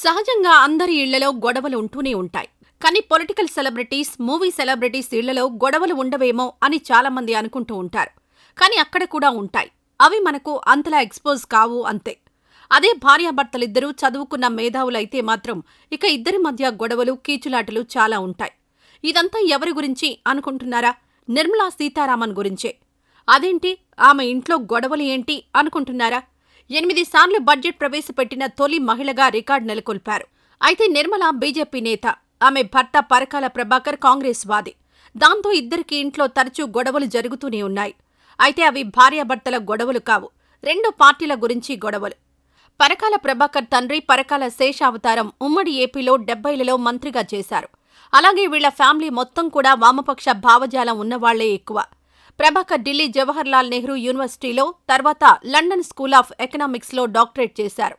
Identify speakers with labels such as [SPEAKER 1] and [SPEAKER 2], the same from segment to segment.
[SPEAKER 1] సహజంగా అందరి ఇళ్ళలో గొడవలు ఉంటూనే ఉంటాయి. కానీ పొలిటికల్ సెలబ్రిటీస్ మూవీ సెలబ్రిటీస్ ఇళ్ళలో గొడవలు ఉండవేమో అని చాలామంది అనుకుంటూ ఉంటారు. కానీ అక్కడ కూడా ఉంటాయి. అవి మనకు అంతలా ఎక్స్పోజ్ కావు అంతే. అదే భార్యాభర్తలిద్దరూ చదువుకున్న మేధావులైతే మాత్రం ఇక ఇద్దరి మధ్య గొడవలు కీచులాటలు చాలా ఉంటాయి. ఇదంతా ఎవరి గురించి అనుకుంటున్నారా? నిర్మలా సీతారామన్ గురించే. అదేంటి? ఆమె ఇంట్లో గొడవలు ఏంటి అనుకుంటున్నారా? ఎనిమిది సార్లు బడ్జెట్ ప్రవేశపెట్టిన తొలి మహిళగా రికార్డు నెలకొల్పారు. అయితే నిర్మల బీజేపీ నేత ఆమె భర్త పరకాల ప్రభాకర్ కాంగ్రెస్ వాది. దాంతో ఇద్దరికి ఇంట్లో తరచూ గొడవలు జరుగుతూనే ఉన్నాయి. అయితే అవి భార్యాభర్తల గొడవలు కావు. రెండు పార్టీల గురించి గొడవలు. పరకాల ప్రభాకర్ తండ్రి పరకాల శేషావతారం ఉమ్మడి ఏపీలో డెబ్బైలలో మంత్రిగా చేశారు. అలాగే వీళ్ళ ఫ్యామిలీ మొత్తం కూడా వామపక్ష భావజాలం ఉన్నవాళ్ళే ఎక్కువ. ప్రభాకర్ ఢిల్లీ జవహర్లాల్ నెహ్రూ యూనివర్సిటీలో తర్వాత లండన్ స్కూల్ ఆఫ్ ఎకనామిక్స్లో డాక్టరేట్ చేశారు.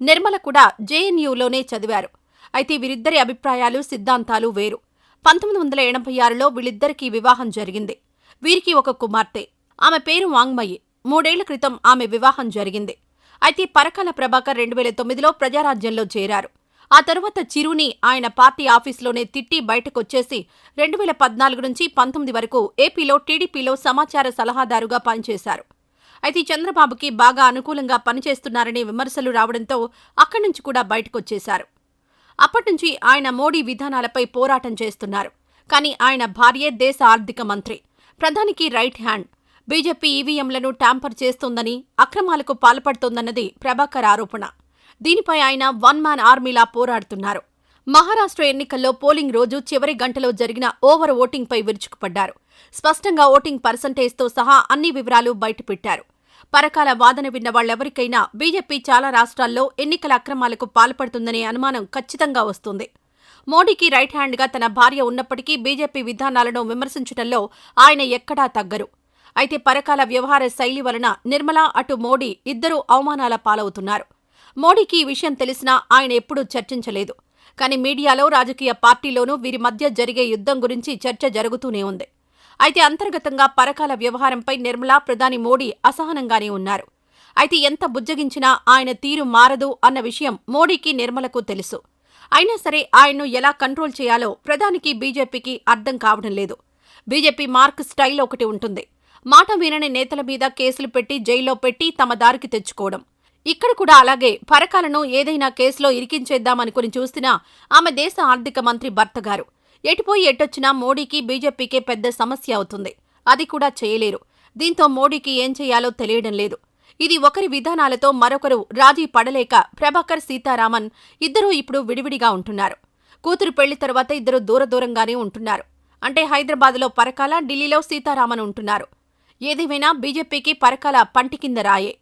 [SPEAKER 1] నిర్మల కూడా జేఎన్యూలోనే చదివారు. అయితే వీరిద్దరి అభిప్రాయాలు సిద్ధాంతాలు వేరు. పంతొమ్మిది వందల ఎనభై ఆరులో వీళ్ళిద్దరికీ వివాహం జరిగింది. వీరికి ఒక కుమార్తె. ఆమె పేరు వాంగ్మయి. మూడేళ్ళ క్రితం ఆమె వివాహం జరిగింది. అయితే పరకాల ప్రభాకర్ రెండు వేల తొమ్మిదిలో ప్రజారాజ్యంలో చేరారు. ఆ తరువాత చిరుని ఆయన పార్టీ ఆఫీసులోనే తిట్టి బయటకొచ్చేసి రెండు వేల పద్నాలుగు నుంచి పంతొమ్మిది వరకు ఏపీలో టీడీపీలో సమాచార సలహాదారుగా పనిచేశారు. అయితే చంద్రబాబుకి బాగా అనుకూలంగా పనిచేస్తున్నారనే విమర్శలు రావడంతో అక్కడి నుంచి కూడా బయటకొచ్చేశారు. అప్పటినుంచి ఆయన మోడీ విధానాలపై పోరాటం చేస్తున్నారు. కానీ ఆయన భార్యే దేశ ఆర్థిక మంత్రి. ప్రధానికి రైట్ హ్యాండ్. బీజేపీ ఈవీఎంలను ట్యాంపర్ చేస్తోందని అక్రమాలకు పాల్పడుతోందన్నది ప్రభాకర్ ఆరోపణ. దీనిపై ఆయన వన్ మ్యాన్ ఆర్మీలా పోరాడుతున్నారు. మహారాష్ట్ర ఎన్నికల్లో పోలింగ్ రోజు చివరి గంటలో జరిగిన ఓవర్ ఓటింగ్పై విరుచుకుపడ్డారు. స్పష్టంగా ఓటింగ్ పర్సంటేజ్తో సహా అన్ని వివరాలు బయటపెట్టారు. పరకాల వాదన విన్న వాళ్ళెవరికైనా బీజేపీ చాలా రాష్ట్రాల్లో ఎన్నికల అక్రమాలకు పాల్పడుతుందనే అనుమానం ఖచ్చితంగా వస్తుంది. మోడీకి రైట్ హ్యాండ్గా తన భార్య ఉన్నప్పటికీ బీజేపీ విధానాలను విమర్శించడంలో ఆయన ఎక్కడా తగ్గరు. అయితే పరకాల వ్యవహార శైలి వలన నిర్మలా అటు మోడీ ఇద్దరూ అవమానాల పాలవుతున్నారు. మోడీకి ఈ విషయం తెలిసినా ఆయన ఎప్పుడూ చర్చించలేదు. కానీ మీడియాలో రాజకీయ పార్టీలోనూ వీరి మధ్య జరిగే యుద్ధం గురించి చర్చ జరుగుతూనే ఉంది. అయితే అంతర్గతంగా పరకాల వ్యవహారంపై నిర్మలా ప్రధాని మోడీ అసహనంగానే ఉన్నారు. అయితే ఎంత బుజ్జగించినా ఆయన తీరు మారదు అన్న విషయం మోడీకి నిర్మలకు తెలుసు. అయినా సరే ఆయన్ను ఎలా కంట్రోల్ చేయాలో ప్రధానికి బీజేపీకి అర్థం కావడం లేదు. బీజేపీ మార్క్ స్టైల్ ఒకటి ఉంటుంది. మాట వినని నేతల మీద కేసులు పెట్టి జైల్లో పెట్టి తమ దారికి తెచ్చుకోవడం. ఇక్కడ కూడా అలాగే పరకాలను ఏదైనా కేసులో ఇరికించేద్దామనుకుని చూసినా ఆమె దేశ ఆర్థిక మంత్రి భర్త గారు. ఎటుపోయి ఎటొచ్చినా మోడీకి బీజేపీకే పెద్ద సమస్య అవుతుంది. అది కూడా చేయలేరు. దీంతో మోడీకి ఏం చేయాలో తెలియడం లేదు. ఇది ఒకరి విధానాలతో మరొకరు రాజీ పడలేక ప్రభాకర్ సీతారామన్ ఇద్దరూ ఇప్పుడు విడివిడిగా ఉంటున్నారు. కూతురు పెళ్ళి తర్వాత ఇద్దరు దూర దూరంగానే ఉంటున్నారు. అంటే హైదరాబాద్లో పరకాల ఢిల్లీలో సీతారామన్ ఉంటున్నారు. ఏదేమైనా బీజేపీకి పరకాల పంటి కింద రాయే.